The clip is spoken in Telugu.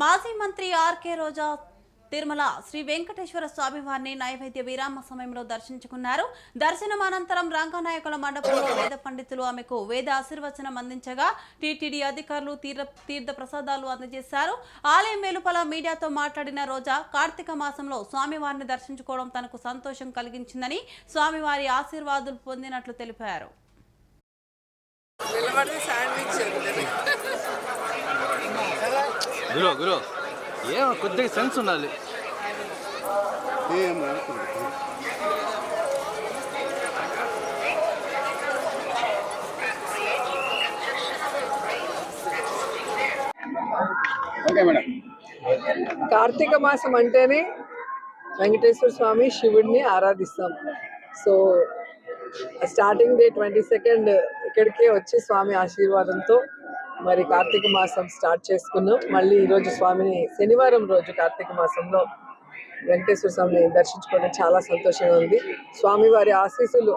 మాజీ మంత్రి ఆర్కే రోజా తిరుమల శ్రీ వెంకటేశ్వర స్వామి వారిని నైవేద్య విరామ సమయంలో దర్శించుకున్నారు. దర్శనం అనంతరం రంగనాయకుల మండపంలో వేద పండితులు ఆమెకు వేద ఆశీర్వచనం అందించగా టీటీడీ అధికారులు తీర్థ తీర్థ ప్రసాదాలు అందజేశారు. ఆలయం వెలుపల మీడియాతో మాట్లాడిన రోజా కార్తీక మాసంలో స్వామివారిని దర్శించుకోవడం తనకు సంతోషం కలిగించిందని స్వామివారి ఆశీర్వాదాలు పొందినట్లు తెలిపారు. గురు గురు. ఏం కొద్దిగా సెన్స్ ఉండాలి. కార్తీక మాసం అంటేనే వెంకటేశ్వర స్వామి శివుడిని ఆరాధిస్తాం. So starting day twenty second ఇక్కడికే వచ్చి స్వామి ఆశీర్వాదంతో మరి కార్తీక మాసం స్టార్ట్ చేసుకున్నాం. మళ్ళీ ఈరోజు స్వామిని శనివారం రోజు కార్తీక మాసంలో వెంకటేశ్వర స్వామిని దర్శించుకోవడం చాలా సంతోషంగా ఉంది. స్వామివారి ఆశీస్సులు